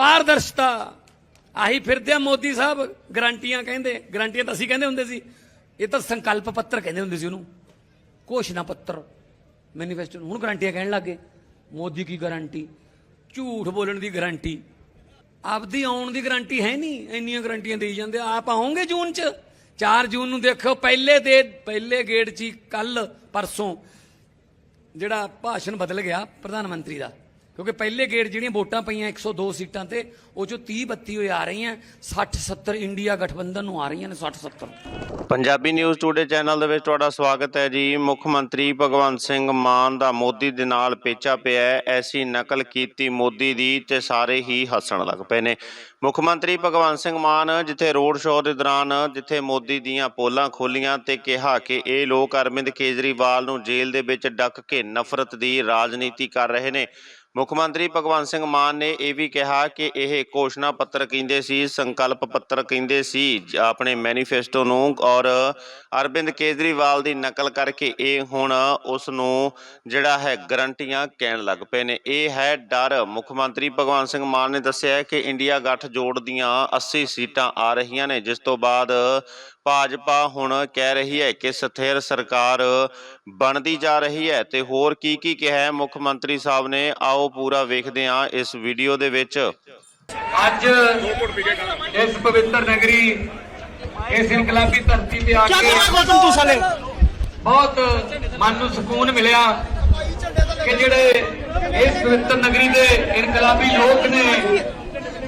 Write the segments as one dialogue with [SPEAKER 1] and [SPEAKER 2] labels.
[SPEAKER 1] ਪਾਰਦਰਸ਼ਤਾ। ਆਹੀ ਫਿਰਦੇ ਆ ਮੋਦੀ ਸਾਹਿਬ, ਗਰੰਟੀਆਂ ਕਹਿੰਦੇ, ਗਰੰਟੀਆਂ ਤਾਂ ਅਸੀਂ ਕਹਿੰਦੇ ਹੁੰਦੇ ਸੀ। ਇਹ ਤਾਂ ਸੰਕਲਪ ਪੱਤਰ ਕਹਿੰਦੇ ਹੁੰਦੇ ਸੀ ਉਹਨੂੰ। ਘੋਸ਼ਣਾ ਪੱਤਰ ਮੈਨੀਫੈਸਟੋ ਹੁਣ ਗਰੰਟੀਆਂ ਕਹਿਣ ਲੱਗੇ ਮੋਦੀ ਕੀ ਗਾਰੰਟੀ? ਝੂਠ ਬੋਲਣ ਦੀ ਗਾਰੰਟੀ। ਆਪਦੀ ਆਉਣ ਦੀ ਗਾਰੰਟੀ ਹੈ ਨਹੀਂ, ਇੰਨੀਆਂ ਗਾਰੰਟੀਆਂ ਦੇਈ ਜਾਂਦੇ ਆਪ ਆਉਂਗੇ ਜੂਨ ਚ? 4 ਜੂਨ ਨੂੰ ਦੇਖੋ ਪਹਿਲੇ ਦੇ, ਪਹਿਲੇ ਗੇੜ ਚ ਕੱਲ ਪਰਸੋਂ। ਜਿਹੜਾ ਭਾਸ਼ਣ ਬਦਲ ਗਿਆ ਪ੍ਰਧਾਨ ਮੰਤਰੀ ਦਾ। ਕਿਉਂਕਿ ਪਹਿਲੇ ਗੇੜ ਜਿਹੜੀਆਂ ਵੋਟਾਂ ਪਈਆਂ 102 ਸੀਟਾਂ ਤੇ, ਉਹ ਚੋਂ 30 32 ਹੋਏ ਆ ਰਹੀਆਂ 60 70 ਇੰਡੀਆ ਗਠਬੰਧਨ ਨੂੰ ਆ ਰਹੀਆਂ ਨੇ 60 70
[SPEAKER 2] ਪੰਜਾਬੀ ਨਿਊਜ਼ ਟੂਡੇ ਚੈਨਲ ਦੇ ਵਿੱਚ ਤੁਹਾਡਾ ਸਵਾਗਤ ਹੈ ਜੀ। ਮੁੱਖ ਮੰਤਰੀ ਭਗਵੰਤ ਸਿੰਘ ਮਾਨ ਦਾ ਮੋਦੀ ਦੇ ਨਾਲ ਪੇਚਾ ਪਿਆ ਐਸੀ ਨਕਲ ਕੀਤੀ ਮੋਦੀ ਦੀ ਤੇ ਸਾਰੇ ਹੀ ਹੱਸਣ ਲੱਗ ਪਏ ਨੇ। ਮੁੱਖ ਮੰਤਰੀ ਭਗਵੰਤ ਸਿੰਘ ਮਾਨ ਜਿੱਥੇ ਰੋਡ ਸ਼ੋਅ ਦੇ ਦੌਰਾਨ ਜਿੱਥੇ ਮੋਦੀ ਦੀਆਂ ਪੋਲਾਂ ਖੋਲੀਆਂ ਤੇ ਕਿਹਾ ਕਿ ਇਹ ਲੋਕ ਅਰਵਿੰਦ ਕੇਜਰੀਵਾਲ ਨੂੰ ਜੇਲ੍ਹ ਦੇ ਵਿੱਚ ਡੱਕ ਕੇ ਨਫ਼ਰਤ ਦੀ ਰਾਜਨੀਤੀ ਕਰ ਰਹੇ ਨੇ। ਮੁੱਖ ਮੰਤਰੀ ਭਗਵੰਤ ਸਿੰਘ ਮਾਨ ਨੇ ਇਹ ਵੀ ਕਿਹਾ ਕਿ ਇਹ ਘੋਸ਼ਣਾ ਪੱਤਰ ਕਹਿੰਦੇ ਸੀ, ਸੰਕਲਪ ਪੱਤਰ ਕਹਿੰਦੇ ਸੀ ਆਪਣੇ ਮੈਨੀਫੈਸਟੋ ਨੂੰ ਔਰ ਅਰਵਿੰਦ ਕੇਜਰੀਵਾਲ ਦੀ ਨਕਲ ਕਰਕੇ ਇਹ ਹੁਣ ਉਸ ਨੂੰ ਜਿਹੜਾ ਹੈ ਗਰੰਟੀਆਂ ਕਹਿਣ ਲੱਗ ਪਏ ਨੇ। ਇਹ ਹੈ ਡਰ। ਮੁੱਖ ਮੰਤਰੀ ਭਗਵੰਤ ਸਿੰਘ ਮਾਨ ਨੇ ਦੱਸਿਆ ਕਿ ਇੰਡੀਆ ਗੱਠ ਜੋੜ ਦੀਆਂ 80 ਸੀਟਾਂ ਆ ਰਹੀਆਂ ਨੇ, ਜਿਸ ਤੋਂ ਬਾਅਦ ਭਾਜਪਾ ਹੁਣ ਕਹਿ ਰਹੀ ਹੈ ਕਿ ਸਥਿਰ ਸਰਕਾਰ ਬਣਦੀ ਜਾ ਰਹੀ ਹੈ ਤੇ ਹੋਰ ਕੀ ਕੀ ਕਿਹਾ ਹੈ? ਮੁੱਖ ਮੰਤਰੀ ਸਾਹਿਬ ਨੇ ਆਓ ਪੂਰਾ ਵੇਖਦੇ ਹਾਂ ਇਸ ਵੀਡੀਓ ਦੇ ਵਿੱਚ।
[SPEAKER 3] ਅੱਜ ਇਸ ਪਵਿੱਤਰ ਨਗਰੀ ਇਸ ਇਨਕਲਾਬੀ ਧਰਤੀ ਤੇ ਆ ਕੇ ਬਹੁਤ ਮਨ ਨੂੰ ਸਕੂਨ ਮਿਲਿਆ ਕਿ ਜਿਹੜੇ ਇਸ ਪਵਿੱਤਰ ਨਗਰੀ ਦੇ ਇਨਕਲਾਬੀ ਲੋਕ ਨੇ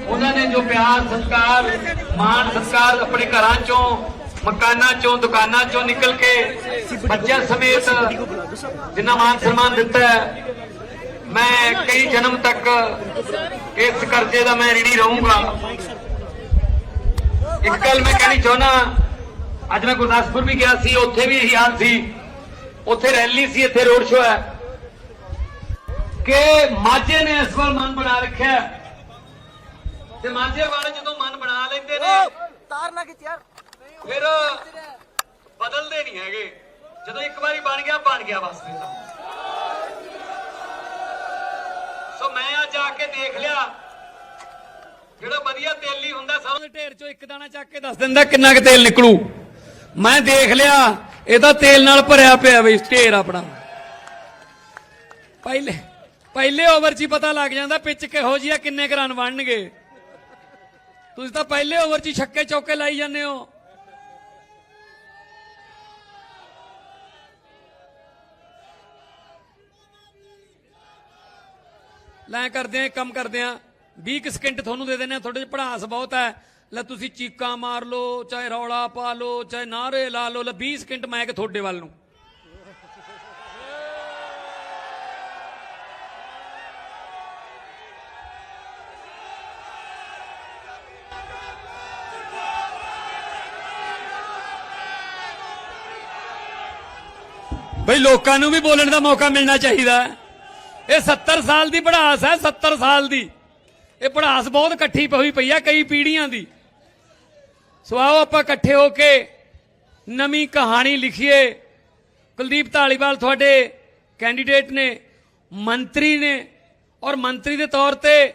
[SPEAKER 3] ਉਹਨਾਂ ਨੇ ਜੋ ਪਿਆਰ ਸਤਿਕਾਰ ਮਾਣ ਸਤਿਕਾਰ ਆਪਣੇ ਘਰਾਂ ਚੋਂ ਮਕਾਨਾਂ ਚੋਂ, ਦੁਕਾਨਾਂ ਚੋਂ ਨਿਕਲ ਕੇ ਬੱਚਿਆਂ ਸਮੇਤ ਜਿੰਨਾ ਮਾਨ ਸਨਮਾਨ ਦਿੱਤਾ ਮੈਂ ਕਈ ਜਨਮ ਤੱਕ ਇਸ ਕਰਜ਼ੇ ਦਾ ਮੈਂ ਰਿਣੀ ਰਹੂੰਗਾ। ਇੱਕ ਗੱਲ ਮੈਂ ਕਹਿਣੀ ਚਾਹੁੰਦਾ, ਅੱਜ ਮੈਂ ਗੁਰਦਾਸਪੁਰ ਵੀ ਗਿਆ ਸੀ, ਉੱਥੇ ਵੀ ਇਹੀ ਹਾਲ ਸੀ। ਉੱਥੇ ਰੈਲੀ ਸੀ, ਇੱਥੇ ਰੋਡ ਸ਼ੋਅ ਹੈ। ਕਿ ਮਾਝੇ ਨੇ ਇਸ ਵਾਰ ਮਨ ਬਣਾ ਰੱਖਿਆ ਤੇ ਮਾਝੇ ਵਾਲੇ ਜਦੋਂ ਮਨ ਬਣਾ ਲੈਂਦੇ ਨੇ
[SPEAKER 4] ਤਾਰ ਨਾ ਖਿੱਚ ਯਾਰ
[SPEAKER 3] ਫਿਰ ਬਦਲਦੇ ਨਹੀਂ ਹੈਗੇ। ਜਦੋਂ ਇੱਕ ਵਾਰੀ ਬਣ ਗਿਆ ਬਣ ਗਿਆ ਬਸ ਫਿਰ ਸੋ ਮੈਂ ਅੱਜ ਆ ਕੇ ਦੇਖ ਲਿਆ। ਜਿਹੜਾ ਵਧੀਆ ਤੇਲੀ ਹੁੰਦਾ ਸਭ
[SPEAKER 1] ਉਹਦੇ ਢੇਰ ਚੋਂ ਇੱਕ ਦਾਣਾ ਚੱਕ ਕੇ ਦੱਸ ਦਿੰਦਾ ਕਿੰਨਾ ਕੁ ਤੇਲ ਨਿਕਲੂ। ਮੈਂ ਦੇਖ ਲਿਆ, ਇਹਦਾ ਤੇਲ ਨਾਲ ਭਰਿਆ ਪਿਆ ਬਈ, ਢੇਰ ਆਪਣਾ। ਪਹਿਲੇ ਪਹਿਲੇ ਓਵਰ 'ਚ ਹੀ ਪਤਾ ਲੱਗ ਜਾਂਦਾ ਪਿੱਚ ਕਿਹੋ ਜਿਹੀ ਆ, ਕਿੰਨੇ ਕੁ ਰਨ ਬਣਨਗੇ। ਤੁਸੀਂ ਤਾਂ ਪਹਿਲੇ ਓਵਰ 'ਚ ਛੱਕੇ ਚੌਕੇ ਲਾਈ ਜਾਂਦੇ ਹੋ। ਲੈ ਕਰਦੇ ਆ, ਕੰਮ ਕਰਦੇ ਆ। 20 ਕੁ ਸਕਿੰਟ ਤੁਹਾਨੂੰ ਦੇ ਦਿੰਦੇ ਆ, ਤੁਹਾਡੇ ਚ ਪੜਾਸ ਬਹੁਤ ਹੈ। ਲੈ ਤੁਸੀਂ ਚੀਕਾਂ ਮਾਰ ਲਓ, ਚਾਹੇ ਰੌਲਾ ਪਾ ਲਓ, ਚਾਹੇ ਨਾਰੇ ਲਾ ਲਓ, ਲੈ 20 ਸਕਿੰਟ ਮੈਂ ਕਿ ਤੁਹਾਡੇ ਵੱਲ ਨੂੰ। ਬਈ ਲੋਕਾਂ ਨੂੰ ਵੀ ਬੋਲਣ ਦਾ ਮੌਕਾ ਮਿਲਣਾ ਚਾਹੀਦਾ। ਹੈ। ਇਹ 70 ਸਾਲ ਦੀ ਪੜਾਸ ਹੈ 70 ਸਾਲ ਦੀ। ਇਹ ਪੜਾਸ ਬਹੁਤ ਇਕੱਠੀ ਹੋਈ ਪਈ ਹੈ ਕਈ ਪੀੜ੍ਹੀਆਂ ਦੀ। ਸੋ ਆਓ ਆਪਾਂ ਇਕੱਠੇ ਹੋ ਕੇ ਨਵੀਂ ਕਹਾਣੀ ਲਿਖੀਏ। ਕੁਲਦੀਪ ਢਾਲੀਵਾਲ ਤੁਹਾਡੇ ਕੈਂਡੀਡੇਟ ਨੇ, ਮੰਤਰੀ ਨੇ, ਔਰ ਮੰਤਰੀ ਦੇ ਤੌਰ ਤੇ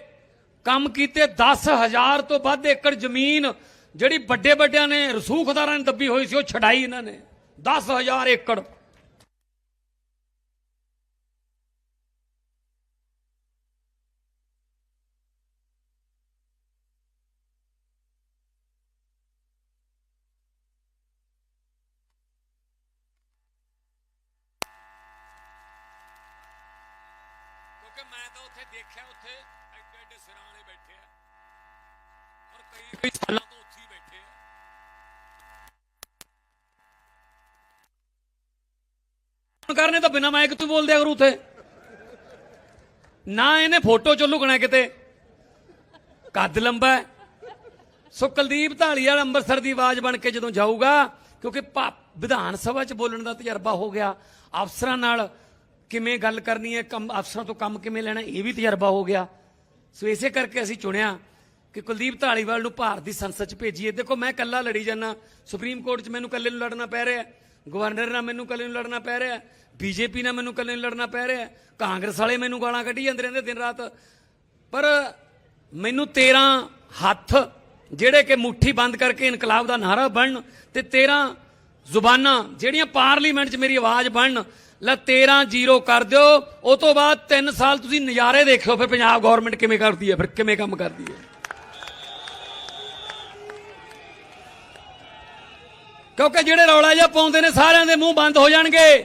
[SPEAKER 1] ਕੰਮ ਕੀਤੇ 10000 ਤੋਂ ਵੱਧ ਏਕੜ ਜ਼ਮੀਨ ਜਿਹੜੀ ਵੱਡੇ ਵੱਡਿਆਂ ਨੇ, ਰਸੂਖਦਾਰਾਂ ਨੇ ਦੱਬੀ ਹੋਈ ਸੀ, ਉਹ ਛਡਾਈ ਇਹਨਾਂ ਨੇ। 10000 ਏਕੜ। ਕਿਉਂਕਿ ਮੈਂ ਤਾਂ ਉੱਥੇ ਦੇਖਿਆ, ਉੱਥੇ ਐਡੇ ਐਡੇ ਸਿਰਾਂ ਵਾਲੇ ਬੈਠੇ ਆ। ਔਰ ਕਈ ਕਈ ਸਾਲਾਂ ਤੋਂ ਉੱਥੇ ਹੀ ਬੈਠੇ ਆ। ਕਰਨੇ ਤਾਂ ਬਿਨਾ ਮਾਈਕ ਤੋਂ ਬੋਲਦੇ ਅਗਰ ਉਥੇ। ਨਾ ਇਹਨੇ ਫੋਟੋ ਚ ਲੁਕਣਾ ਕਿਤੇ। ਕੱਦ ਲੰਬਾ ਸੋ ਕੁਲਦੀਪ ਢਾਲੀਵਾਲ ਅੰਮ੍ਰਿਤਸਰ ਦੀ ਆਵਾਜ਼ ਬਣ ਕੇ ਜਦੋਂ ਜਾਊਗਾ, ਕਿਉਂਕਿ ਵਿਧਾਨ ਸਭਾ 'ਚ ਬੋਲਣ ਦਾ ਤਜਰਬਾ ਹੋ ਗਿਆ। ਅਫਸਰਾਂ ਨਾਲ ਕਿਵੇਂ ਗੱਲ ਕਰਨੀ ਹੈ, ਕੰਮ ਅਫਸਰਾਂ ਤੋਂ ਕੰਮ ਕਿਵੇਂ ਲੈਣਾ, ਇਹ ਵੀ ਤਜਰਬਾ ਹੋ ਗਿਆ। ਸੋ ਇਸੇ ਕਰਕੇ ਅਸੀਂ ਚੁਣਿਆ ਕਿ ਕੁਲਦੀਪ ਢਾਲੀਵਾਲ ਨੂੰ ਭਾਰਤ ਦੀ ਸੰਸਦ 'ਚ ਭੇਜੀਏ। ਦੇਖੋ, ਮੈਂ ਇਕੱਲਾ ਲੜੀ ਜਾਂਦਾ। ਸੁਪਰੀਮ ਕੋਰਟ 'ਚ ਮੈਨੂੰ ਇਕੱਲੇ ਨੂੰ ਲੜਨਾ ਪੈ ਰਿਹਾ। ਗਵਰਨਰ ਨਾਲ ਮੈਨੂੰ ਇਕੱਲੇ ਨੂੰ ਲੜਨਾ ਪੈ ਰਿਹਾ। ਬੀਜੇਪੀ ਨਾਲ ਮੈਨੂੰ ਇਕੱਲੇ ਨੂੰ ਲੜਨਾ ਪੈ ਰਿਹਾ। ਕਾਂਗਰਸ ਵਾਲੇ ਮੈਨੂੰ ਗਾਲਾਂ ਕੱਢੀ ਜਾਂਦੇ ਰਹਿੰਦੇ ਦਿਨ ਰਾਤ। ਪਰ ਮੈਨੂੰ 13 ਹੱਥ ਜਿਹੜੇ ਕਿ ਮੁੱਠੀ ਬੰਦ ਕਰਕੇ ਇਨਕਲਾਬ ਦਾ ਨਾਰਾ ਬਣਨ ਤੇ 13 ਜ਼ੁਬਾਨਾਂ ਜਿਹੜੀਆਂ ਪਾਰਲੀਮੈਂਟ 'ਚ ਮੇਰੀ ਆਵਾਜ਼ ਬਣਨ, ਲੈ 13 ਜ਼ੀਰੋ ਕਰ ਦਿਓ, ਉਹ ਤੋਂ ਬਾਅਦ 3 ਸਾਲ ਤੁਸੀਂ ਨਜ਼ਾਰੇ ਦੇਖਿਓ ਫਿਰ ਪੰਜਾਬ ਗਵਰਨਮੈਂਟ ਕਿਵੇਂ ਕਰਦੀ ਹੈ, ਫਿਰ ਕਿਵੇਂ ਕੰਮ ਕਰਦੀ ਹੈ। ਕਿਉਂਕਿ ਜਿਹੜੇ ਰੌਲਾ ਜਿਹਾ ਪਾਉਂਦੇ ਨੇ, ਸਾਰਿਆਂ ਦੇ ਮੂੰਹ ਬੰਦ ਹੋ ਜਾਣਗੇ।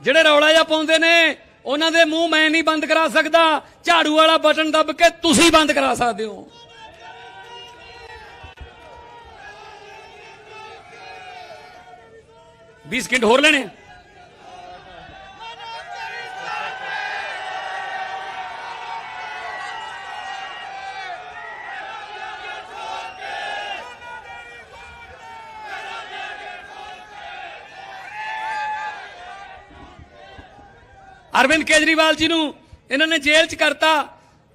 [SPEAKER 1] ਜਿਹੜੇ ਰੌਲਾ ਜਿਹਾ ਪਾਉਂਦੇ ਨੇ, ਉਹਨਾਂ ਦੇ ਮੂੰਹ ਮੈਂ ਨਹੀਂ ਬੰਦ ਕਰਾ ਸਕਦਾ, ਝਾੜੂ ਵਾਲਾ ਬਟਨ ਦੱਬ ਕੇ ਤੁਸੀਂ ਬੰਦ ਕਰਾ ਸਕਦੇ ਹੋ। ਵੀਹ ਸਕਿੰਟ ਹੋਰ ਲੈਣੇ ਅਰਵਿੰਦ ਕੇਜਰੀਵਾਲ ਜੀ ਨੂੰ ਇਹਨਾਂ ਨੇ ਜੇਲ੍ਹ 'ਚ ਕਰਤਾ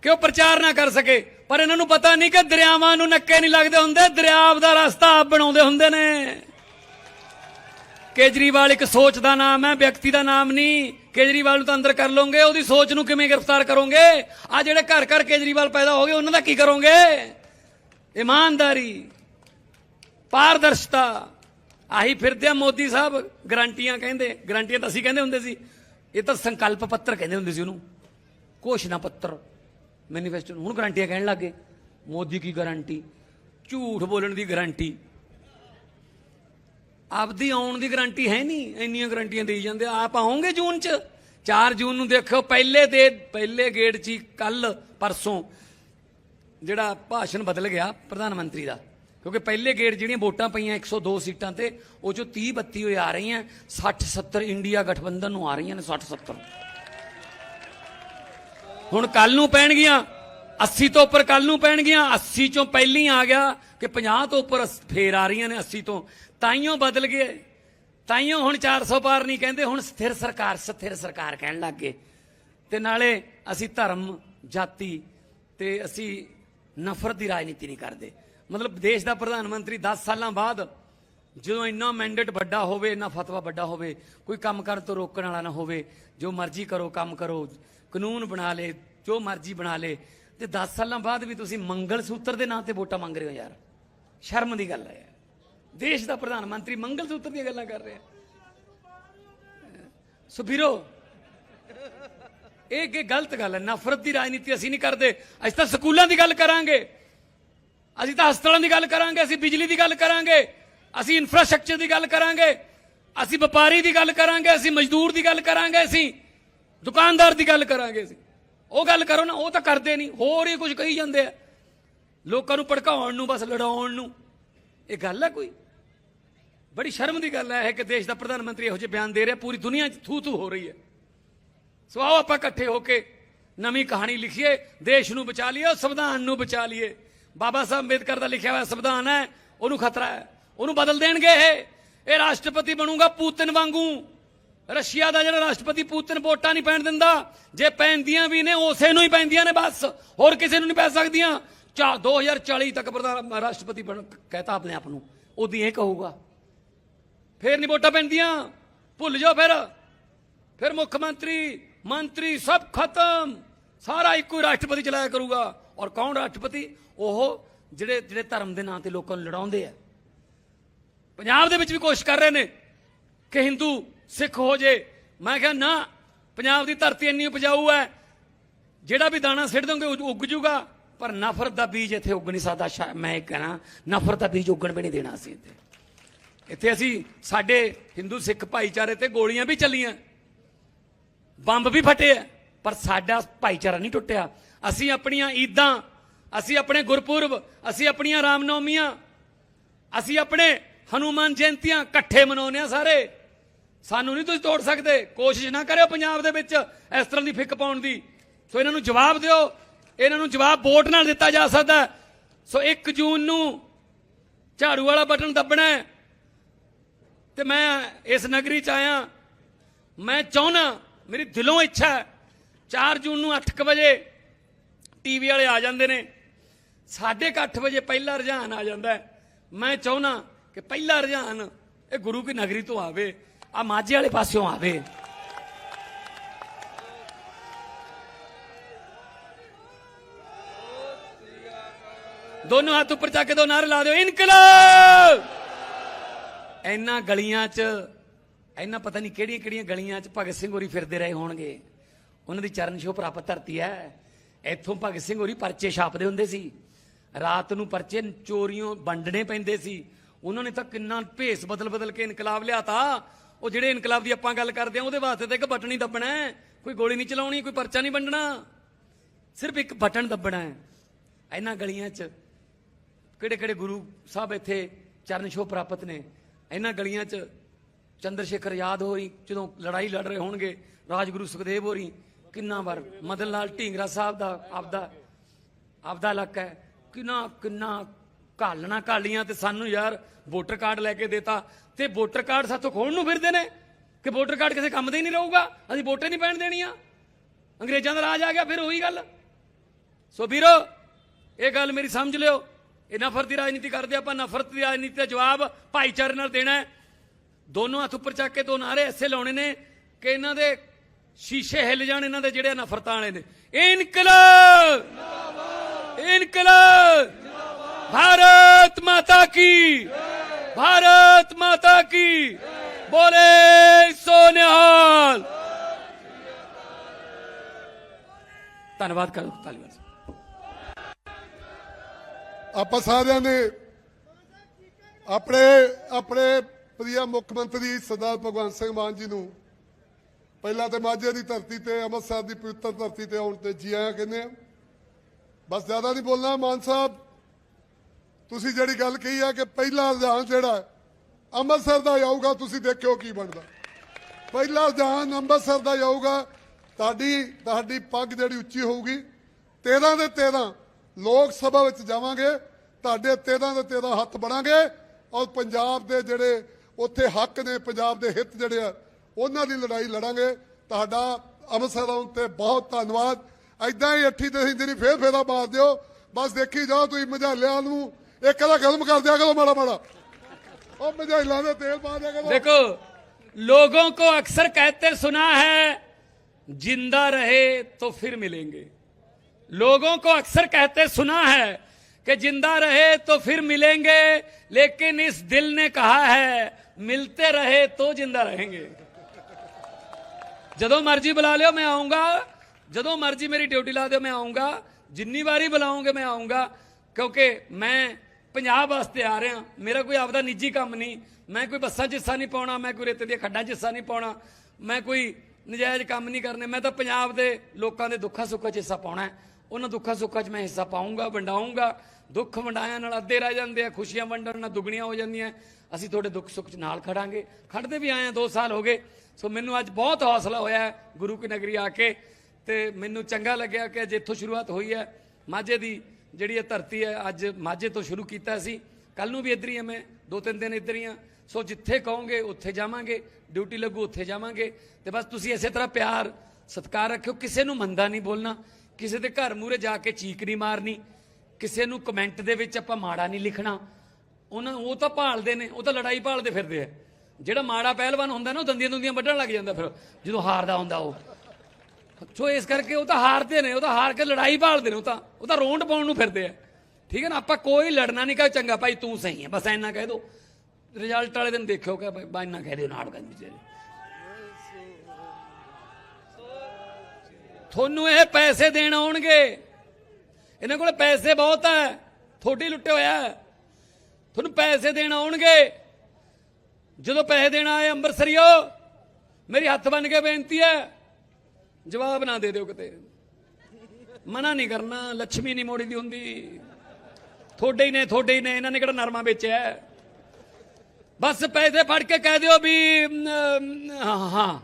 [SPEAKER 1] ਕਿ ਉਹ ਪ੍ਰਚਾਰ ਨਾ ਕਰ ਸਕੇ। ਪਰ ਇਹਨਾਂ ਨੂੰ ਪਤਾ ਨਹੀਂ ਕਿ ਦਰਿਆਵਾਂ ਨੂੰ ਨੱਕੇ ਨਹੀਂ ਲੱਗਦੇ ਹੁੰਦੇ ਦਰਿਆਵ ਦਾ ਰਸਤਾ ਆਪ ਬਣਾਉਂਦੇ ਹੁੰਦੇ ਨੇ। ਕੇਜਰੀਵਾਲ ਇੱਕ ਸੋਚ ਦਾ ਨਾਮ ਹੈ, ਵਿਅਕਤੀ ਦਾ ਨਾਮ ਨਹੀਂ। ਕੇਜਰੀਵਾਲ ਨੂੰ ਤਾਂ ਅੰਦਰ ਕਰ ਲਓਗੇ, ਉਹਦੀ ਸੋਚ ਨੂੰ ਕਿਵੇਂ ਗ੍ਰਿਫਤਾਰ ਕਰੋਗੇ? ਆ ਜਿਹੜੇ ਘਰ ਘਰ ਕੇਜਰੀਵਾਲ ਪੈਦਾ ਹੋ ਗਏ, ਉਹਨਾਂ ਦਾ ਕੀ ਕਰੋਗੇ? ਇਮਾਨਦਾਰੀ, ਪਾਰਦਰਸ਼ਤਾ, ਆਹੀ ਫਿਰਦੇ ਆ ਮੋਦੀ ਸਾਹਿਬ, ਗਰੰਟੀਆਂ ਕਹਿੰਦੇ, ਗਰੰਟੀਆਂ ਤਾਂ ਅਸੀਂ ਕਹਿੰਦੇ ਹੁੰਦੇ ਸੀ। ਇਹ ਤਾਂ ਸੰਕਲਪ ਪੱਤਰ ਕਹਿੰਦੇ ਹੁੰਦੇ ਸੀ ਉਹਨੂੰ। ਘੋਸ਼ਣਾ ਪੱਤਰ, ਮੈਨੀਫੈਸਟੋ ਹੁਣ ਗਰੰਟੀਆਂ ਕਹਿਣ ਲੱਗੇ ਮੋਦੀ ਕੀ ਗਰੰਟੀ? ਝੂਠ ਬੋਲਣ ਦੀ ਗਰੰਟੀ। ਆਪਦੀ ਆਉਣ ਦੀ ਗਾਰੰਟੀ ਹੈ ਨਹੀਂ, ਇੰਨੀਆਂ ਗਾਰੰਟੀਆਂ ਦੇਈ ਜਾਂਦੇ ਆਪ ਆਉਂਗੇ ਜੂਨ ਚ? 4 ਜੂਨ ਨੂੰ ਦੇਖੋ, ਪਹਿਲੇ ਦੇ, ਪਹਿਲੇ ਗੇੜ ਚ ਕੱਲ ਪਰਸੋਂ ਜਿਹੜਾ ਭਾਸ਼ਣ ਬਦਲ ਗਿਆ ਪ੍ਰਧਾਨ ਮੰਤਰੀ ਦਾ। ਕਿਉਂਕਿ ਪਹਿਲੇ ਗੇੜ ਜਿਹੜੀਆਂ ਵੋਟਾਂ ਪਈਆਂ 102 ਸੀਟਾਂ ਤੇ, ਉਹ ਚੋਂ 30 32 ਹੋਏ ਆ ਰਹੀਆਂ 60 70 ਇੰਡੀਆ ਗਠਬੰਧਨ ਨੂੰ ਆ ਰਹੀਆਂ ਨੇ 60 70 ਹੁਣ ਕੱਲ ਨੂੰ ਪੈਣਗੀਆਂ। 80 ਤੋਂ ਉੱਪਰ ਕੱਲ ਨੂੰ ਪੈਣਗੀਆਂ 80 ਚੋਂ ਪਹਿਲੀ ਆ ਗਿਆ ਕਿ 50 ਤੋਂ ਉੱਪਰ ਅਸ- ਫੇਰ ਆ ਰਹੀਆਂ ਨੇ 80 ਤੋਂ। ਤਾਈਓ ਬਦਲ ਗਏ। ਤਾਈਓ ਹੁਣ 400 ਪਾਰ ਨਹੀਂ ਕਹਿੰਦੇ, ਹੁਣ ਸਥਿਰ ਸਰਕਾਰ ਸਥਿਰ ਸਰਕਾਰ ਕਹਿਣ ਲੱਗ ਗਏ। ਤੇ ਨਾਲੇ ਅਸੀਂ ਧਰਮ, ਜਾਤੀ ਤੇ ਅਸੀਂ ਨਫ਼ਰਤ ਦੀ ਰਾਜਨੀਤੀ ਨਹੀਂ ਕਰਦੇ। ਮਤਲਬ ਦੇਸ਼ ਦਾ ਪ੍ਰਧਾਨ ਮੰਤਰੀ 10 ਸਾਲਾਂ ਬਾਅਦ ਜਦੋਂ ਇੰਨਾ ਮੈਂਡੇਟ ਵੱਡਾ ਹੋਵੇ, ਇੰਨਾ ਫਤਵਾ ਵੱਡਾ ਹੋਵੇ, ਕੋਈ ਕੰਮ ਕਰਨ ਤੋਂ ਰੋਕਣ ਵਾਲਾ ਨਾ ਹੋਵੇ, ਜੋ ਮਰਜ਼ੀ ਕਰੋ, ਕੰਮ ਕਰੋ, ਕਾਨੂੰਨ ਬਣਾ ਲੇ, ਜੋ ਮਰਜ਼ੀ ਬਣਾ ਲੇ ਤੇ 10 ਸਾਲਾਂ ਬਾਅਦ ਵੀ ਤੁਸੀਂ ਮੰਗਲ ਸੂਤਰ ਦੇ ਨਾਂ ਤੇ ਵੋਟਾਂ ਮੰਗ ਰਹੇ ਹੋ ਯਾਰ। ਸ਼ਰਮ ਦੀ ਗੱਲ ਹੈ। ਯਾਰ ਦੇਸ਼ ਦਾ ਪ੍ਰਧਾਨ ਮੰਤਰੀ ਮੰਗਲ ਸੂਤਰ ਦੀਆਂ ਗੱਲਾਂ ਕਰ ਰਿਹਾ ਸੋ ਵੀਰੋ, ਇਹ ਕਿ ਗਲਤ ਗੱਲ ਹੈ। ਨਫ਼ਰਤ ਦੀ ਰਾਜਨੀਤੀ ਅਸੀਂ ਨਹੀਂ ਕਰਦੇ। ਅਸੀਂ ਤਾਂ ਸਕੂਲਾਂ ਦੀ ਗੱਲ ਕਰਾਂਗੇ। ਅਸੀਂ ਤਾਂ ਹਸਪਤਾਲਾਂ ਦੀ ਗੱਲ ਕਰਾਂਗੇ। ਅਸੀਂ ਬਿਜਲੀ ਦੀ ਗੱਲ ਕਰਾਂਗੇ। ਅਸੀਂ ਇਨਫਰਾਸਟ੍ਰਕਚਰ ਦੀ ਗੱਲ ਕਰਾਂਗੇ। ਅਸੀਂ ਵਪਾਰੀ ਦੀ ਗੱਲ ਕਰਾਂਗੇ। ਅਸੀਂ ਮਜ਼ਦੂਰ ਦੀ ਗੱਲ ਕਰਾਂਗੇ ਅਸੀਂ। ਦੁਕਾਨਦਾਰ ਦੀ ਗੱਲ ਕਰਾਂਗੇ ਅਸੀਂ। ਉਹ ਗੱਲ ਕਰੋ ਨਾ, ਉਹ ਤਾਂ ਕਰਦੇ ਨਹੀਂ, ਹੋਰ ਹੀ ਕੁਝ ਕਹੀ ਜਾਂਦੇ ਆ। ਲੋਕਾਂ ਨੂੰ ਭੜਕਾਉਣ ਨੂੰ, ਬਸ ਲੜਾਉਣ ਨੂੰ। ਇਹ ਗੱਲ ਹੈ ਕੋਈ? ਬੜੀ ਸ਼ਰਮ ਦੀ ਗੱਲ ਹੈ ਕਿ ਦੇਸ਼ ਦਾ ਪ੍ਰਧਾਨ ਮੰਤਰੀ ਇਹੋ ਜਿਹੇ ਬਿਆਨ ਦੇ ਰਿਹਾ, ਪੂਰੀ ਦੁਨੀਆ 'ਚ ਥੂ ਥੂ ਹੋ ਰਹੀ ਹੈ। ਸੋ ਆਓ ਆਪਾਂ ਇਕੱਠੇ ਹੋ ਕੇ ਨਵੀਂ ਕਹਾਣੀ ਲਿਖੀਏ, ਦੇਸ਼ ਨੂੰ ਬਚਾ ਲਈਏ ਸੰਵਿਧਾਨ ਨੂੰ ਬਚਾ ਲਈਏ। ਬਾਬਾ ਸਾਹਿਬ ਅੰਬੇਦਕਰ ਦਾ ਲਿਖਿਆ ਹੋਇਆ ਸੰਵਿਧਾਨ ਹੈ, ਉਹਨੂੰ ਖਤਰਾ ਹੈ, ਉਹਨੂੰ ਬਦਲ ਦੇਣਗੇ ਇਹ। ਇਹ ਰਾਸ਼ਟਰਪਤੀ ਬਣੂਗਾ ਪੂਤਨ ਵਾਂਗੂ। ਰਸ਼ੀਆ ਦਾ ਜਿਹੜਾ ਰਾਸ਼ਟਰਪਤੀ ਪੂਤਨ ਵੋਟਾਂ ਨਹੀਂ ਪੈਣ ਦਿੰਦਾ, ਜੇ ਪੈਂਦੀਆਂ ਵੀ ਨੇ, ਉਸੇ ਨੂੰ ਹੀ ਪੈਂਦੀਆਂ ਨੇ ਬਸ। ਹੋਰ ਕਿਸੇ ਨੂੰ ਨਹੀਂ ਪੈ ਸਕਦੀਆਂ। ਚਾ 2040 ਤੱਕ ਪ੍ਰਧਾਨ ਰਾਸ਼ਟਰਪਤੀ ਬਣ ਕਹਤਾ ਆਪਣੇ ਆਪ ਨੂੰ। ਉਹਦੀ ਇਹ ਕਹੂਗਾ। ਫੇਰ ਨਹੀਂ ਵੋਟਾਂ ਪੈਂਦੀਆਂ। ਭੁੱਲ ਜਾਓ ਫਿਰ। ਫਿਰ ਮੁੱਖ ਮੰਤਰੀ ਮੰਤਰੀ ਸਭ ਖਤਮ। ਸਾਰਾ ਇੱਕੋ ਹੀ ਰਾਸ਼ਟਰਪਤੀ ਚਲਾਇਆ ਕਰੂਗਾ। ਔਰ ਕੌਣ ਰਾਸ਼ਟਰਪਤੀ? ਉਹ ਜਿਹੜੇ ਜਿਹੜੇ ਧਰਮ ਦੇ ਨਾਂ ਤੇ ਲੋਕਾਂ ਨੂੰ ਲੜਾਉਂਦੇ ਆ। ਪੰਜਾਬ ਦੇ ਵਿੱਚ ਵੀ ਕੋਸ਼ਿਸ਼ ਕਰ ਰਹੇ ਨੇ ਕਿ ਹਿੰਦੂ ਸਿੱਖ ਹੋ ਜੇ। ਮੈਂ ਕਿਹਾ, ਨਾ, ਪੰਜਾਬ ਦੀ ਧਰਤੀ ਇੰਨੀ ਉਪਜਾਊ ਹੈ, ਜਿਹੜਾ ਵੀ ਦਾਣਾ ਸਿੱਟ ਦੋਗੇ ਉਹ ਉੱਗ ਜੂਗਾ। ਪਰ ਨਫ਼ਰਤ ਦਾ ਬੀਜ ਇੱਥੇ ਉੱਗ ਨਹੀਂ ਸਕਦਾ। ਸ਼ਾ- ਮੈਂ ਇਹ ਕਹਣਾ, ਨਫ਼ਰਤ ਦਾ ਬੀਜ ਉੱਗਣ ਵੀ ਨਹੀਂ ਦੇਣਾ ਅਸੀਂ ਇੱਥੇ। ਇੱਥੇ ਅਸੀਂ ਸਾਡੇ ਹਿੰਦੂ ਸਿੱਖ ਭਾਈਚਾਰੇ ਤੇ ਗੋਲੀਆਂ ਵੀ ਚੱਲੀਆਂ। ਬੰਬ ਵੀ ਫਟੇ ਆ, ਪਰ ਸਾਡਾ ਭਾਈਚਾਰਾ ਨਹੀਂ ਟੁੱਟਿਆ। ਅਸੀਂ ਆਪਣੀਆਂ ਈਦਾਂ, ਅਸੀਂ ਆਪਣੇ ਗੁਰਪੁਰਬ, ਅਸੀਂ ਆਪਣੀਆਂ ਰਾਮਨੌਮੀਆਂ, ਅਸੀਂ ਆਪਣੇ ਹਨੂਮਾਨ ਜਯੰਤੀਆਂ ਇਕੱਠੇ ਮਨਾਉਂਦੇ ਆ ਸਾਰੇ। ਸਾਨੂੰ ਨਹੀਂ ਤੁਸੀਂ ਤੋੜ ਸਕਦੇ। ਕੋਸ਼ਿਸ਼ ਨਾ ਕਰਿਓ ਪੰਜਾਬ ਦੇ ਵਿੱਚ ਇਸ ਤਰ੍ਹਾਂ ਦੀ ਫਿੱਕ ਪਾਉਣ ਦੀ। ਸੋ ਇਹਨਾਂ ਨੂੰ ਜਵਾਬ ਦਿਓ। ਇਹਨਾਂ ਨੂੰ ਜਵਾਬ ਵੋਟ ਨਾਲ ਦਿੱਤਾ ਜਾ ਸਕਦਾ ਸੋ 1 ਜੂਨ ਨੂੰ ਝਾੜੂ ਵਾਲਾ ਬਟਨ ਦੱਬਣਾ ਹੈ। ਤੇ ਮੈਂ ਇਸ ਨਗਰੀ ਚ ਆਇਆ। ਮੈਂ ਚਾਹੁੰਨਾ, ਮੇਰੀ ਦਿਲੋਂ ਇੱਛਾ ਹੈ। 4 ਜੂਨ ਨੂੰ 8:00 ਵਜੇ ਟੀਵੀ ਵਾਲੇ ਆ ਜਾਂਦੇ ਨੇ। 8:30 ਵਜੇ ਪਹਿਲਾ ਰੁਝਾਨ ਆ ਜਾਂਦਾ ਮੈਂ ਚਾਹੁੰਨਾ ਕਿ ਪਹਿਲਾ ਰੁਝਾਨ ਇਹ ਗੁਰੂ ਕੀ ਨਗਰੀ ਤੋਂ ਆਵੇ। ਆ ਮਾਝੇ ਵਾਲੇ ਪਾਸਿਓਂ ਆਵੇ। ਦੋਨੋਂ ਹੱਥ ਉੱਪਰ ਚੱਕ ਕੇ ਦੋ ਨਾਰੇ ਲਾ ਦਿਓ। ਇਨਕਲਾਬ! ਇਹਨਾਂ ਗਲੀਆਂ 'ਚ, ਇਹਨਾਂ ਪਤਾ ਨਹੀਂ ਕਿਹੜੀਆਂ ਕਿਹੜੀਆਂ ਗਲੀਆਂ 'ਚ ਭਗਤ ਸਿੰਘ ਹੋਰੀ ਫਿਰਦੇ ਰਹੇ ਹੋਣਗੇ। ਉਹਨਾਂ ਦੀ ਚਰਨ ਛੋਹ ਪ੍ਰਾਪਤ ਧਰਤੀ ਹੈ। ਇੱਥੋਂ ਭਗਤ ਸਿੰਘ ਹੋਰੀ ਪਰਚੇ ਛਾਪਦੇ ਹੁੰਦੇ ਸੀ। ਰਾਤ ਨੂੰ ਪਰਚੇ ਚੋਰੀਆਂ ਵੰਡਣੇ ਪੈਂਦੇ ਸੀ। ਉਹਨਾਂ ਨੇ ਤਾਂ ਕਿੰਨਾ ਭੇਸ ਬਦਲ ਬਦਲ ਕੇ ਇਨਕਲਾਬ ਲਿਆਤਾ। ਉਹ ਜਿਹੜੇ ਇਨਕਲਾਬ ਦੀ ਆਪਾਂ ਗੱਲ ਕਰਦੇ ਆ ਉਹਦੇ ਵਾਸਤੇ ਤਾਂ ਇੱਕ ਬਟਨ ਹੀ ਦੱਬਣਾ ਹੈ। ਕੋਈ ਗੋਲੀ ਨਹੀਂ ਚਲਾਉਣੀ, ਕੋਈ ਪਰਚਾ ਨਹੀਂ ਵੰਡਣਾ। ਸਿਰਫ ਇੱਕ ਬਟਨ ਦੱਬਣਾ ਹੈ। ਇਹਨਾਂ ਗਲੀਆਂ 'ਚ ਕਿਹੜੇ ਕਿਹੜੇ ਗੁਰੂ ਸਾਹਿਬ ਇੱਥੇ ਚਰਨ ਛੋਹ ਪ੍ਰਾਪਤ ਨੇ। ਇਹਨਾਂ ਗਲੀਆਂ 'ਚ ਚੰਦਰ ਸ਼ੇਖਰ ਯਾਦ ਹੋ ਰਹੀ ਜਦੋਂ ਲੜਾਈ ਲੜ ਰਹੇ ਹੋਣਗੇ, ਰਾਜਗੁਰੂ ਸੁਖਦੇਵ ਹੋ ਰਹੀ ਕਿੰਨਾ ਵਾਰ ਮਦਨ ਲਾਲ ਢੀਂਗਰਾ ਸਾਹਿਬ ਦਾ ਆਪਦਾ ਆਪਦਾ ਇਲਾਕਾ ਹੈ। ਕਿੰਨਾ ਕਿੰਨਾ ਘਾਲਣਾ ਘਾਲੀਆਂ ਤੇ ਸਾਨੂੰ ਯਾਰ ਵੋਟਰ ਕਾਰਡ ਲੈ ਕੇ ਦੇਤਾ। ਤੇ ਵੋਟਰ ਕਾਰਡ ਸਾਥੋਂ ਖੋਣ ਨੂੰ ਫਿਰਦੇ ਨੇ ਕਿ ਵੋਟਰ ਕਾਰਡ ਕਿਸੇ ਕੰਮ ਦੇ ਹੀ ਨਹੀਂ ਰਹੂਗਾ। ਅਸੀਂ ਵੋਟੇ ਨਹੀਂ ਪੈਣ ਦੇਣੀਆਂ। ਅੰਗਰੇਜ਼ਾਂ ਦਾ ਰਾਜ ਆ ਗਿਆ, ਫਿਰ ਉਹੀ ਗੱਲ। ਸੋ ਵੀਰੋ, ਇਹ ਗੱਲ ਮੇਰੀ ਸਮਝ ਲਿਓ। ਇਹ ਨਫ਼ਰਤ ਦੀ ਰਾਜਨੀਤੀ ਕਰਦੇ ਆਪਾਂ ਨਫ਼ਰਤ ਦੀ ਰਾਜਨੀਤੀ ਦਾ ਜਵਾਬ ਭਾਈਚਾਰੇ ਨਾਲ ਦੇਣਾ ਹੈ। ਦੋਨੋਂ ਹੱਥ ਉੱਪਰ ਚੱਕ ਕੇ ਦੋ ਨਾਰੇ ਐਸੇ ਲਾਉਣੇ ਨੇ ਕਿ ਇਹਨਾਂ ਦੇ ਸ਼ੀਸ਼ੇ ਹਿੱਲ ਜਾਣ, ਇਹਨਾਂ ਦੇ ਜਿਹੜੇ ਨਫ਼ਰਤਾਂ ਵਾਲੇ ਨੇ। ਇਨਕਲਾਬ! ਇਨਕਲਾਬ! भारत माता की भारत माता की बोले सोनिहाल ਧੰਨਵਾਦ ਕਰੋ ਤਾਲੀਬਾਨ
[SPEAKER 4] ਆਪਾਂ ਸਾਰਿਆਂ ਨੇ ਆਪਣੇ ਆਪਣੇ ਪ੍ਰਿਆ ਮੁੱਖ ਮੰਤਰੀ ਸਰਦਾਰ ਭਗਵੰਤ ਸਿੰਘ ਮਾਨ ਜੀ ਨੂੰ ਪਹਿਲਾਂ ਤੇ ਮਾਝੇ ਦੀ ਧਰਤੀ ਤੇ ਅੰਮ੍ਰਿਤਸਰ ਦੀ ਪਵਿੱਤਰ ਧਰਤੀ ਤੇ ਆਉਣ ਤੇ ਜੀ ਆਇਆਂ ਕਹਿੰਦੇ ਆ ਬਸ ਜ਼ਿਆਦਾ ਨਹੀਂ ਬੋਲਣਾ ਮਾਨ ਸਾਹਿਬ ਤੁਸੀਂ ਜਿਹੜੀ ਗੱਲ ਕਹੀ ਆ ਕਿ ਪਹਿਲਾ ਰੁਝਾਨ ਜਿਹੜਾ ਅੰਮ੍ਰਿਤਸਰ ਦਾ ਜਾਊਗਾ ਤੁਸੀਂ ਦੇਖਿਓ ਕੀ ਬਣਦਾ। ਪਹਿਲਾ ਰੁਝਾਨ ਅੰਮ੍ਰਿਤਸਰ ਦਾ ਜਾਊਗਾ ਤੁਹਾਡੀ ਤੁਹਾਡੀ ਪੱਗ ਜਿਹੜੀ ਉੱਚੀ ਹੋਊਗੀ 13 ਦੇ 13 ਲੋਕ ਸਭਾ ਵਿੱਚ ਜਾਵਾਂਗੇ, ਤੁਹਾਡੇ 13 ਦੇ 13 ਹੱਥ ਬਣਾਂਗੇ, ਔਰ ਪੰਜਾਬ ਦੇ ਜਿਹੜੇ ਉੱਥੇ ਹੱਕ ਨੇ, ਪੰਜਾਬ ਦੇ ਹਿੱਤ ਜਿਹੜੇ ਆ, ਉਹਨਾਂ ਦੀ ਲੜਾਈ ਲੜਾਂਗੇ। ਤੁਹਾਡਾ ਅੰਮ੍ਰਿਤਸਰ ਆਉਣ ਤੇ ਬਹੁਤ ਧੰਨਵਾਦ। ਐਦਾਂ ਹੀ ਅੱਠੀ ਦਹੀਂ ਦਿਨੀ ਫੇਰ ਫੇਰਾ ਮਾਰ ਦਿਓ। ਬਸ ਦੇਖੀ ਜਾਓ ਤੁਸੀਂ ਮਝਾਲਿਆਂ ਨੂੰ ਇੱਕ ਦਾ ਖਤਮ ਕਰ ਦਿਆ ਕਰੋ ਮਾੜਾ ਮਾੜਾ ਉਹ ਮਝਾਲਿਆਂ ਦੇ ਤੇਲ ਪਾ ਦਿਆ ਕਰੋ
[SPEAKER 1] देखो लोगों को अक्सर कहते सुना है जिंदा रहे तो फिर मिलेंगे लोगों को अक्सर कहते सुना है कि जिंदा रहे तो फिर मिलेंगे लेकिन इस दिल ने कहा है मिलते रहे तो जिंदा रहेंगे ਜਦੋਂ ਮਰਜ਼ੀ ਬੁਲਾ ਲਿਓ ਮੈਂ ਆਉਂਗਾ ਜਦੋਂ ਮਰਜ਼ੀ ਮੇਰੀ ਡਿਊਟੀ ਲਾ ਦਿਓ ਮੈਂ ਆਉਂਗਾ ਜਿੰਨੀ ਵਾਰੀ ਬੁਲਾਓਗੇ ਮੈਂ ਆਉਂਗਾ ਕਿਉਂਕਿ ਮੈਂ ਪੰਜਾਬ ਵਾਸਤੇ ਆ ਰਿਹਾ। ਮੇਰਾ ਕੋਈ ਆਪਦਾ ਨਿੱਜੀ ਕੰਮ ਨਹੀਂ। ਮੈਂ ਕੋਈ ਬੱਸਾਂ 'ਚ ਹਿੱਸਾ ਨਹੀਂ ਪਾਉਣਾ, ਮੈਂ ਕੋਈ ਰੇਤੇ ਦੀਆਂ ਖੱਡਾਂ 'ਚ ਹਿੱਸਾ ਨਹੀਂ ਪਾਉਣਾ। ਮੈਂ ਕੋਈ ਨਜਾਇਜ਼ ਕੰਮ ਨਹੀਂ ਕਰਨੇ। ਮੈਂ ਤਾਂ ਪੰਜਾਬ ਦੇ ਲੋਕਾਂ ਦੇ ਦੁੱਖਾਂ ਸੁੱਖਾਂ 'ਚ ਹਿੱਸਾ ਪਾਉਣਾ ਹੈ। ਉਹਨਾਂ ਦੁੱਖਾਂ ਸੁੱਖਾਂ 'ਚ ਮੈਂ ਹਿੱਸਾ ਪਾਉਂਗਾ ਵੰਡਾਉਂਗਾ ਦੁੱਖ ਵੰਡਾਇਆ ਨਾਲ ਅੱਧੇ ਰਹਿ ਜਾਂਦੇ ਆ, ਖੁਸ਼ੀਆਂ ਵੰਡਣ ਨਾਲ ਦੁੱਗਣੀਆਂ ਹੋ ਜਾਂਦੀਆਂ ਅਸੀਂ ਤੁਹਾਡੇ ਦੁੱਖ ਸੁੱਖ 'ਚ ਨਾਲ ਖੜਾਂਗੇ। ਖੜਦੇ ਵੀ ਆਏ ਆ 2 ਸਾਲ ਹੋ ਗਏ। ਸੋ ਮੈਨੂੰ ਅੱਜ ਬਹੁਤ ਹੌਸਲਾ ਹੋਇਆ ਗੁਰੂ ਕੀ ਨਗਰੀ ਆ ਕੇ ਤੇ ਮੈਨੂੰ ਚੰਗਾ ਲੱਗਿਆ ਕਿ ਅੱਜ ਇੱਥੋਂ ਸ਼ੁਰੂਆਤ ਹੋਈ ਹੈ। ਮਾਝੇ ਦੀ ਜਿਹੜੀ ਇਹ ਧਰਤੀ ਹੈ, ਅੱਜ ਮਾਝੇ ਤੋਂ ਸ਼ੁਰੂ ਕੀਤਾ ਸੀ। ਕੱਲ ਨੂੰ ਵੀ ਇੱਧਰ ਹੀ ਹਾਂ ਮੈਂ, ਦੋ ਤਿੰਨ ਦਿਨ ਇੱਧਰ ਹੀ ਹਾਂ ਸੋ ਜਿੱਥੇ ਕਹੋਗੇ, ਉੱਥੇ ਜਾਵਾਂਗੇ, ਡਿਊਟੀ ਲੱਗੂ, ਉੱਥੇ ਜਾਵਾਂਗੇ। ਤੇ ਬਸ ਤੁਸੀਂ ਇਸੇ ਤਰ੍ਹਾਂ ਪਿਆਰ, ਸਤਿਕਾਰ ਰੱਖਿਓ। ਕਿਸੇ ਨੂੰ ਮੰਦਾ ਨਹੀਂ ਬੋਲਣਾ, ਕਿਸੇ ਦੇ ਘਰ ਮੂਹਰੇ ਜਾ ਕੇ ਚੀਕ ਨਹੀਂ ਮਾਰਨੀ, ਕਿਸੇ ਨੂੰ ਕਮੈਂਟ ਦੇ ਵਿੱਚ ਆਪਾਂ ਮਾੜਾ ਨਹੀਂ ਲਿਖਣਾ। ਉਹਨਾਂ, ਉਹ ਤਾਂ ਭਾਲਦੇ ਨੇ, ਉਹ ਤਾਂ ਲੜਾਈ ਭਾਲਦੇ ਫਿਰਦੇ ਆ। ਜਿਹੜਾ ਮਾੜਾ ਪਹਿਲਵਾਨ ਹੁੰਦਾ ਨਾ, ਉਹ ਦੰਦੀਆਂ ਦੁੰਦੀਆਂ ਵੱਢਣ ਲੱਗ ਜਾਂਦਾ ਫਿਰ, ਜਦੋਂ ਹਾਰਦਾ ਹੁੰਦਾ ਉਹ। ਸੋ ਇਸ ਕਰਕੇ ਉਹ ਤਾਂ ਹਾਰਦੇ ਨੇ, ਉਹ ਤਾਂ ਹਾਰ ਕੇ ਲੜਾਈ ਭਾਲਦੇ ਨੇ, ਉਹ ਤਾਂ ਉਹ ਤਾਂ ਰੋਂਡ ਪਾਉਣ ਨੂੰ ਫਿਰਦੇ ਆ। ਠੀਕ ਹੈ ਨਾ, ਆਪਾਂ ਕੋਈ ਲੜਨਾ ਨਹੀਂ, ਕਹੇ ਚੰਗਾ ਭਾਈ ਤੂੰ ਸਹੀ ਹੈ, ਬਸ ਇੰਨਾ ਕਹਿ ਦੋ। ਰਿਜ਼ਲਟ ਵਾਲੇ ਦਿਨ ਦੇਖਿਓ ਕਿ ਭਾਈ ਇੰਨਾ ਕਹਿ ਦਿਓ ਨਾੜ ਗੰਜ ਤੁਹਾਨੂੰ ਇਹ ਪੈਸੇ ਦੇਣ ਆਉਣਗੇ। ਇਹਨਾਂ ਕੋਲ ਪੈਸੇ ਬਹੁਤ ਹੈ ਥੋੜੀ ਲੁੱਟੇ ਹੋਇਆ ਤੁਹਾਨੂੰ ਪੈਸੇ ਦੇਣ ਆਉਣਗੇ। ਜਦੋਂ ਪੈਸੇ ਦੇਣ ਆਏ ਅੰਮ੍ਰਿਤਸਰੀਓ, ਮੇਰੀ ਹੱਥ ਬੰਨ ਕੇ ਬੇਨਤੀ ਹੈ ਜਵਾਬ ਨਾ ਦੇ ਦਿਓ ਕਿਤੇ। ਮਨਾ ਨਹੀਂ ਕਰਨਾ ਲక్ష్ਮੀ ਨਹੀਂ ਮੋੜੀ ਦੀ ਹੁੰਦੀ। ਥੋੜੇ ਹੀ ਨੇ ਥੋੜੇ ਹੀ ਨੇ ਇਹਨਾਂ ਨੇ ਕਿਹੜਾ ਨਰਮਾ ਵੇਚਿਆ ਬਸ ਪੈਸੇ ਫੜ ਕੇ ਕਹਿ ਦਿਓ ਵੀ ਅਮ, ਹਾਂ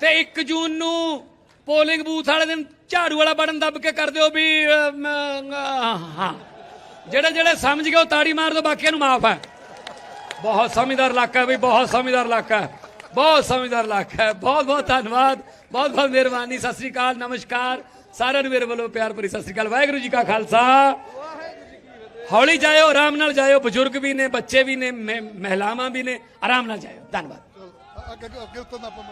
[SPEAKER 1] ਤੇ 1 ਜੂਨ ਨੂੰ ਪੋਲਿੰਗ ਬੂਥ ਵਾਲੇ ਦਿਨ ਝਾੜੂ ਵਾਲਾ ਬਟਨ ਦੱਬ ਕੇ ਕਰ ਦਿਓ ਵੀ ਹਾਂ। ਜਿਹੜੇ ਜਿਹੜੇ ਸਮਝ ਗਏ ਉਹ ਤਾੜੀ ਮਾਰ ਦਿਓ ਬਾਕੀਆਂ ਨੂੰ ਮਾਫ ਹੈ। ਬਹੁਤ ਸਮਝਦਾਰ ਇਲਾਕਾ ਹੈ ਬਈ ਬਹੁਤ ਸਮਝਦਾਰ ਇਲਾਕਾ ਹੈ। ਬਹੁਤ ਸਮਝਦਾਰ ਇਲਾਕਾ ਹੈ। ਬਹੁਤ ਬਹੁਤ ਧੰਨਵਾਦ। ਬਹੁਤ ਬਹੁਤ ਮਿਹਰਬਾਨੀ, ਸਤਿ ਸ੍ਰੀ ਅਕਾਲ, ਨਮਸਕਾਰ। ਸਾਰਿਆਂ ਨੂੰ ਮੇਰੇ ਵੱਲੋਂ ਪਿਆਰ ਭਰੀ ਸਤਿ ਸ੍ਰੀ ਅਕਾਲ। ਵਾਹਿਗੁਰੂ ਜੀ ਕਾ ਖਾਲਸਾ। ਹੌਲੀ ਜਾਇਓ, ਆਰਾਮ ਨਾਲ ਜਾਇਓ। ਬਜ਼ੁਰਗ ਵੀ ਨੇ, ਬੱਚੇ ਵੀ ਨੇ ਮਹਿਲਾਵਾਂ ਵੀ ਨੇ। ਆਰਾਮ ਨਾਲ ਜਾਇਓ। ਧੰਨਵਾਦ।
[SPEAKER 4] ਅੱਗੇ ਅੱਗੇ ਤੋਂ ਆਪਾਂ